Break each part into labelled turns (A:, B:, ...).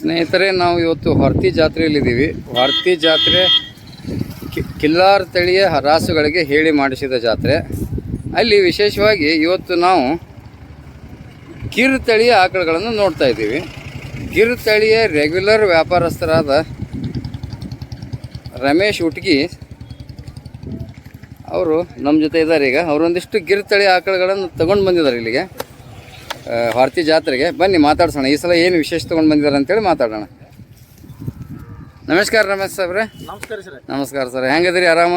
A: ಸ್ನೇಹಿತರೆ, ನಾವು ಇವತ್ತು ಹೊರ್ತಿ ಜಾತ್ರೆಯಲ್ಲಿದ್ದೀವಿ. ಹೊರ್ತಿ ಜಾತ್ರೆ ಕಿಲ್ಲಾರ್ ತಳಿಯ ರಾಸುಗಳಿಗೆ ಹೇಳಿ ಮಾಡಿಸಿದ ಜಾತ್ರೆ. ಅಲ್ಲಿ ವಿಶೇಷವಾಗಿ ಇವತ್ತು ನಾವು ಗಿರ್ ತಳಿಯ ಆಕಳುಗಳನ್ನು ನೋಡ್ತಾ ಇದ್ದೀವಿ. ಗಿರ್ ತಳಿಯ ರೆಗ್ಯುಲರ್ ವ್ಯಾಪಾರಸ್ಥರಾದ ರಮೇಶ್ ಉಟ್ಗಿ ಅವರು ನಮ್ಮ ಜೊತೆ ಇದ್ದಾರೆ ಈಗ. ಅವರೊಂದಿಷ್ಟು ಗಿರ್ ತಳಿ ಆಕಳುಗಳನ್ನು ತಗೊಂಡು ಬಂದಿದ್ದಾರೆ ಇಲ್ಲಿಗೆ. ಆ, ಜಾತ್ರೆಗೆ. ಬನ್ನಿ ಮಾತಾಡ್ಸೋಣ. ಈ ಸಲ ಏನು ವಿಶೇಷ ತೊಗೊಂಡು ಬಂದಿದ್ದಾರೆ ಅಂತೇಳಿ ಮಾತಾಡೋಣ. ನಮಸ್ಕಾರ ರಮೇಶ್ ಸಾಬ್ರೆ
B: ನಮಸ್ಕಾರ ಸರ್.
A: ನಮಸ್ಕಾರ ಸರ್. ಹೆಂಗದ್ರಿ ಆರಾಮ?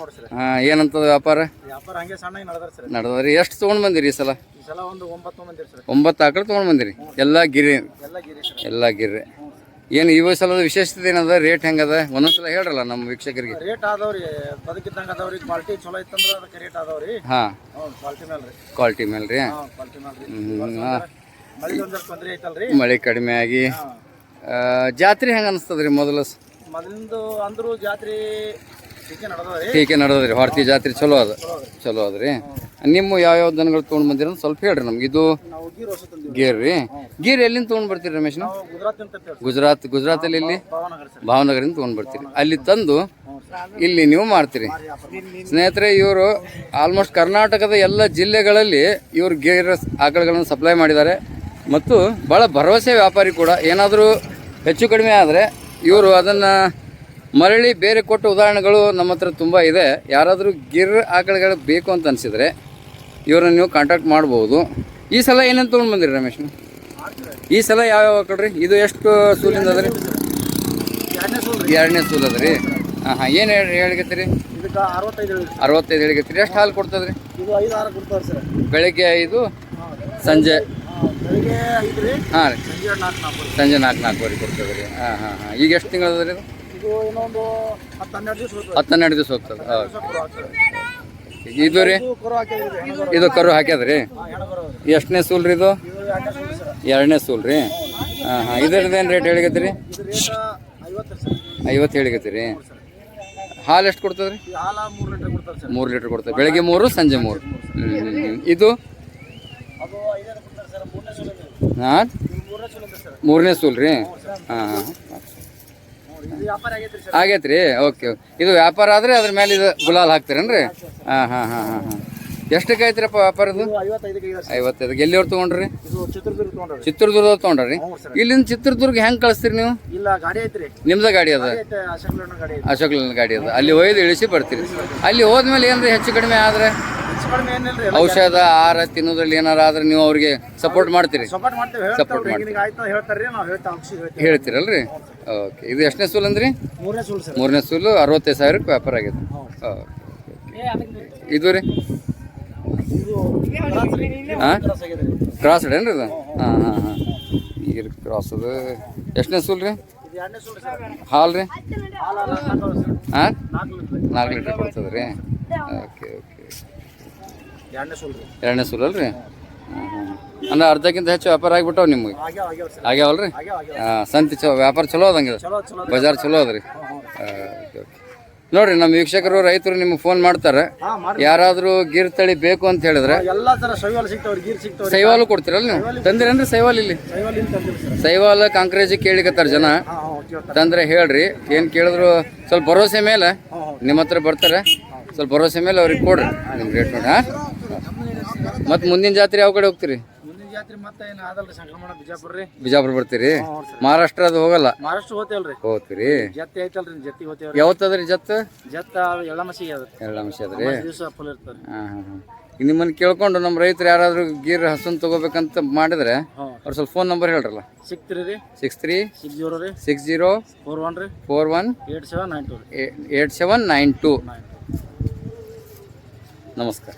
B: ನೋಡಿ ಸರ್.
A: ಹಾಂ ಏನಂತದ ವ್ಯಾಪಾರ?
B: ವ್ಯಾಪಾರ ಹಂಗೆ ನಡೆದಾರ ಸರ್.
A: ಎಷ್ಟು ತೊಗೊಂಡು ಬಂದಿರಿ ಈ ಸಲ?
B: ಈ ಸಲ ಒಂದು ಒಂಬತ್ತು ಮಂದಿ ಸರ್.
A: ಒಂಬತ್ತು ಆಕಳು ತೊಗೊಂಡು ಬಂದಿರಿ. ಎಲ್ಲ ಗಿರಿ.
B: ಎಲ್ಲ ಗಿರಿ
A: ಎಲ್ಲ ಗಿರ್ರಿ ಏನು ಈ ಸಲದ ವಿಶೇಷತೆ ಏನದ? ರೇಟ್ ಹೆಂಗದ? ಒಂದೊಂದ್ಸಲ ಹೇಳ್ರಲ್ಲ ನಮ್ಮ ವೀಕ್ಷಕರಿಗೆ.
B: ರೇಟ್ ಆದವ್ರಿ ಬದುಕಿದ್ದಂಗ ಅದಾವ್ರಿ ಕ್ವಾಲಿಟಿ ಚಲೋ ಇತ್ತಂದ್ರೆ ಅದಕ್ಕೆ ರೇಟ್ ಆದವ್ರಿ.
A: ಹಾಂ.
B: ಕ್ವಾಲಿಟಿ ಮೇಲೆ ರೀ.
A: ಕ್ವಾಲಿಟಿ ಮೇಲೆ ರೀ.
B: ಹಾಂ ಕ್ವಾಲಿಟಿ ಮೇಲೆ ಮಳೆ
A: ಕಡಿಮೆ ಆಗಿ. ಜಾತ್ರೆ ಹೆಂಗ ಅನಿಸ್ತದ್ರಿ ಮೊದಲು?
B: ಮೊದಲಿಂದು ಅಂದ್ರು ಜಾತ್ರೆ ಟೀಕೆ
A: ನಡೆದ್ರಿ ಭಾರತೀಯ ಜಾತ್ರೆ ಚಲೋ ಅದ, ಚಲೋ ಅದ್ರಿ. ನಿಮ್ಮ ಯಾವ್ಯಾವ ದನಗಳು ತೊಗೊಂಡು ಬಂದಿರ ಸ್ವಲ್ಪ ಹೇಳ್ರಿ ನಮ್ಗೆ. ಇದು
B: ಗೀರ್
A: ರೀ ಗೀರ್ ಎಲ್ಲಿಂದ ತೊಗೊಂಡು ಬರ್ತೀರಿ ರಮೇಶ್
B: ಗುಜರಾತ್,
A: ಗುಜರಾತಲ್ಲಿ ಇಲ್ಲಿ ಭಾವನಗರಿಂದ ತೊಗೊಂಡು ಬರ್ತೀರಿ. ಅಲ್ಲಿ ತಂದು ಇಲ್ಲಿ ನೀವು ಮಾಡ್ತೀರಿ. ಸ್ನೇಹಿತರೆ, ಇವರು ಆಲ್ಮೋಸ್ಟ್ ಕರ್ನಾಟಕದ ಎಲ್ಲ ಜಿಲ್ಲೆಗಳಲ್ಲಿ ಇವರು ಗೇರ್ ಆಕಳುಗಳನ್ನು ಸಪ್ಲೈ ಮಾಡಿದ್ದಾರೆ. ಮತ್ತು ಭಾಳ ಭರವಸೆ ವ್ಯಾಪಾರಿ ಕೂಡ. ಏನಾದರೂ ಹೆಚ್ಚು ಕಡಿಮೆ ಆದರೆ ಇವರು ಅದನ್ನು ಮರಳಿ ಬೇರೆ ಕೊಟ್ಟ ಉದಾಹರಣೆಗಳು ನಮ್ಮ ಹತ್ರ ತುಂಬ ಇದೆ. ಯಾರಾದರೂ ಗಿರ್ ಆಕಳುಗಳು ಬೇಕು ಅಂತ ಅನಿಸಿದರೆ ಇವರನ್ನು ನೀವು ಕಾಂಟ್ಯಾಕ್ಟ್ ಮಾಡ್ಬೋದು. ಈ ಸಲ ಏನೇನು ತೊಗೊಂಡು ಬಂದಿರಿ ರಮೇಶ್? ಈ ಸಲ ಯಾವ್ಯಾವ ಆಕಳು ರೀ ಇದು ಎಷ್ಟು ಸೂಲಿಂದ ಅದ ರೀ
B: ಎರಡನೇ ಸೂಲ್
A: ಅದ ರೀ ಹಾಂ ಹಾಂ. ಏನು ಹೇಳಿ
B: ಅರವತ್ತೈದು ಹೇಳಿಗತ್ತೀರಿ
A: ಅರವತ್ತೈದು ಹೇಳಿಕತ್ತೀರಿ. ಎಷ್ಟು ಹಾಲು ಕೊಡ್ತದ್ರಿ? ಬೆಳಗ್ಗೆ ಐದು ಸಂಜೆ
B: ಹಾಂ ರೀ. ಸಂಜೆ ನಾಲ್ಕು ನಾಲ್ಕು ರೀ
A: ಸಂಜೆ ನಾಲ್ಕು ನಾಲ್ಕುವರೆ ಕೊಡ್ತದ್ರಿ. ರೀ ಹಾಂ ಹಾಂ ಹಾಂ. ಈಗ ಎಷ್ಟು ತಿಂಗಳದ ಅದ ರೀ ಇದು
B: ಇದು ಇನ್ನೊಂದು ಹತ್ತು ಹನ್ನೆರಡು ದಿವಸ ಹೋಗ್ತದೆ.
A: ಹತ್ತು ಹನ್ನೆರಡು ದಿವಸ ಹೋಗ್ತದೆ ಹೌದು.
B: ಕರು ಹಾಕ್ತದೆ.
A: ಇದು ರೀ?
B: ಇದು ಕರು ಹಾಕಿದ್ರಿ ಹೆಣಗರು
A: ಇದು ಕರು ಹಾಕ್ಯದ ರೀ
B: ಹಾಂ
A: ಎಷ್ಟನೇ ಸೂಲ್ ರೀ ಇದು?
B: ಇದು ಎರಡನೇ ಸೂಲ್ ಸರ್.
A: ಎರಡನೇ ಸೂಲ್ ರೀ? ಹಾಂ ಹಾಂ. ಇದ್ರದ್ದು ರೇಟ್
B: ಇದು ರೇಟ್ ಐವತ್ತು ಸರ್.
A: ಐವತ್ತು ಹೇಳಿಗತ್ತೀರಿ ಹಾಲು ಎಷ್ಟು ಕೊಡ್ತದೆ ರೀ?
B: ಹಾಲ ಮೂರು ಲೀಟರ್ ಕೊಡ್ತಾರೆ ಸರ್.
A: ಮೂರು ಲೀಟ್ರ್ ಕೊಡ್ತದೆ. ಬೆಳಗ್ಗೆ ಮೂರು ಸಂಜೆ ಮೂರು. ಇದು?
B: ಅದು ಐದೈದು ಕೊಡ್ತಾರೆ ಸರ್ ಮೂರನೇ ಸೂಲ್ ಇದೆ
A: ಹಾಂ
B: ಮೂರನೇ ಸೂಲ್ ಸರ್.
A: ಮೂರನೇ ಸೂಲ್ ರೀ? ಹಾಂ ಹಾಂ
B: ಹ್ಞೂ, ಇದು ವ್ಯಾಪಾರ ಆಗೈತ್ರಿ ಸರ್
A: ಆಗೈತೆ ರೀ ಓಕೆ ಇದು ವ್ಯಾಪಾರ ಆದರೆ ಅದ್ರ ಮೇಲೆ ಇದು ಗುಲಾಲ್ ಹಾಕ್ತೀರೇನ್ರಿ? ಹಾಂ ಹಾಂ ಹಾಂ ಹಾಂ ಹಾಂ. ಎಷ್ಟಕ್ಕೆ ಐತ್ರಿಪ್ಪ ವ್ಯಾಪಾರದ್ದು? ಐವತ್ತೈದು ಎಲ್ಲಿಯವ್ರು ತೊಗೊಂಡ್ರಿ?
B: ಚಿತ್ರದುರ್ಗ ತೊಗೊಂಡ್ರಿ.
A: ಇಲ್ಲಿಂದ ಚಿತ್ರದುರ್ಗ ಹೆಂಗೆ ಕಳಿಸ್ತೀರಿ ನೀವು? ನಿಮ್ದ ಗಾಡಿ ಅದ?
B: ಅಶೋಕ್ ಗಾಡಿ
A: ಅದ. ಅಲ್ಲಿ ಒಯ್ದು ಇಳಿಸಿ ಬರ್ತೀರಿ. ಅಲ್ಲಿ ಹೋದ್ಮೇಲೆ ಏನ್ರಿ ಹೆಚ್ಚು ಕಡಿಮೆ ಆದರೆ? ಔಷಧ ಆಹಾರ ತಿನ್ನೋದ್ರಲ್ಲಿ ಏನಾರ ಆದ್ರೆ ನೀವು ಅವ್ರಿಗೆ ಸಪೋರ್ಟ್ ಮಾಡ್ತೀರಿ?
B: ಸಪೋರ್ಟ್ ಮಾಡ್ತೀವಿ ಹೇಳ್ತಾರ್ರಿ ನಾವು ಹೇಳ್ತಾ
A: ಹೇಳ್ತೀರಲ್ರಿ? ಓಕೆ. ಇದು ಎಷ್ಟನೇ ಸೂಲ್ ಅಂದ್ರಿ?
B: ಮೂರನೇ ಸೂಲ್ ಸರ್.
A: ಮೂರನೇ ಸೂಲು ಅರವತ್ತೈದು ಸಾವಿರಕ್ಕೆ ವ್ಯಾಪಾರ ಆಗಿದೆ. ಇದು ರೀ
B: ಇದು ಕ್ರಾಸ್ ರೀ.
A: ಹಾಂ
B: ಕ್ರಾಸ್ ಆಗೈತೆ ರೀ
A: ಕ್ರಾಸ್ ಏನ್ರಿ ಇದು? ಹಾಂ ಹಾಂ ಹಾಂ. ಈಗ ಕ್ರಾಸ್ ಅದು. ಎಷ್ಟನೇ ಸೂಲ್ ರೀ? ಹಾಲ್ ರೀ? ಹಾಂ
B: ನಾಲ್ಕು ಲೀಟ್ರ್
A: ಲೀಟ್ರ್ ರೀ ಓಕೆ.
B: ಎರಡನೇ ಸೂಲ್
A: ಅಲ್ರಿ? ಅಂದ್ರೆ ಅರ್ಧಕ್ಕಿಂತ ಹೆಚ್ಚು ವ್ಯಾಪಾರ ಆಗಿಬಿಟ್ಟವು ನಿಮಗೆ? ಆಗ್ಯಾವಲ್ರಿ
B: ಆಗ್ಯಾವ ಆಗ್ಯಾವ
A: ಹಾಂ ಸಂತಿ ಚಲೋ ವ್ಯಾಪಾರ ಚಲೋ ಅದಂಗೆ ಬಜಾರ್ ಚಲೋ ಅದ್ರಿ ಓಕೆ ಓಕೆ. ನೋಡ್ರಿ ನಮ್ಮ ವೀಕ್ಷಕರು ರೈತರು ನಿಮ್ಗೆ ಫೋನ್ ಮಾಡ್ತಾರೆ. ಯಾರಾದರೂ ಗೀರ್ ತಳಿ ಬೇಕು ಅಂತ ಹೇಳಿದ್ರೆ ಸೈವಾಲು ಕೊಡ್ತೀರಲ್ಲ ನೀವು? ತಂದಿರೇನ್ರಿ ಸೈವಾಲ್ ಇಲ್ಲಿ? ಸೈವಾಲ್ ಕಾಂಕ್ರೇಜ್ ಕೇಳಿಕತ್ತಾರ ಜನ. ತಂದ್ರೆ ಹೇಳ್ರಿ ಏನು ಕೇಳಿದ್ರು ಸ್ವಲ್ಪ ಭರೋಸೆ ಮೇಲೆ ನಿಮ್ಮ ಹತ್ರ ಬರ್ತಾರೆ. ಸ್ವಲ್ಪ ಭರೋಸೆ ಮೇಲೆ ಅವ್ರಿಗೆ ಕೊಡ್ರಿ ನಿಮ್ಮ ರೇಟ್ ನೋಡಿ ಹಾಂ? ಮತ್ತು ಮುಂದಿನ ಜಾತ್ರೆ ಯಾವ ಕಡೆ ಹೋಗ್ತೀರಿ?
B: ಮುಂದಿನ ಜಾತ್ರೆ ಮತ್ತೆ ಏನು ಸಂಕ್ರಮಣ ಬಿಜಾಪುರ ರೀ.
A: ಬಿಜಾಪುರ ಬರ್ತೀರಿ? ಮಹಾರಾಷ್ಟ್ರ ಅದು ಹೋಗಲ್ಲ?
B: ಮಹಾರಾಷ್ಟ್ರ ಹೋತೇವಲ್ರಿ
A: ಹೋಗ್ತೀರಿ.
B: ಜತ್ತಿ ಐತಲ್ರಿ ಜತ್ತಿ ಹೋತೇವ್ರಿ
A: ಯಾವತ್ತದ್ರಿ ಜತ್
B: ಜತ್ತ ಮಸಿಗೆ ಅದ.
A: ಅಂಶ ಅದ್ರಿ.
B: ದಿವಸ ಫುಲ್ ಇರ್ತಾರೆ
A: ಹಾಂ ಹಾಂ ಹಾಂ. ನಿಮ್ಮನ್ನು ಕೇಳ್ಕೊಂಡು ನಮ್ಮ ರೈತರು ಯಾರಾದರೂ ಗೀರ್ ಹಸನ್ ತಗೋಬೇಕಂತ ಮಾಡಿದ್ರೆ ಅವ್ರ ಸ್ವಲ್ಪ ಫೋನ್ ನಂಬರ್ ಹೇಳ್ರಲ್ಲ.
B: ಸಿಕ್ತೀರಿ ರೀ.
A: ಸಿಕ್ಸ್ ತ್ರೀ
B: ಸಿಕ್ಸ್ ಜೀರೋ ರೀ.
A: ಸಿಕ್ಸ್ ಜೀರೋ
B: ಫೋರ್ ಒನ್ ರೀ.
A: Four one
B: eight seven nine two
A: eight seven nine two. ನಮಸ್ಕಾರ.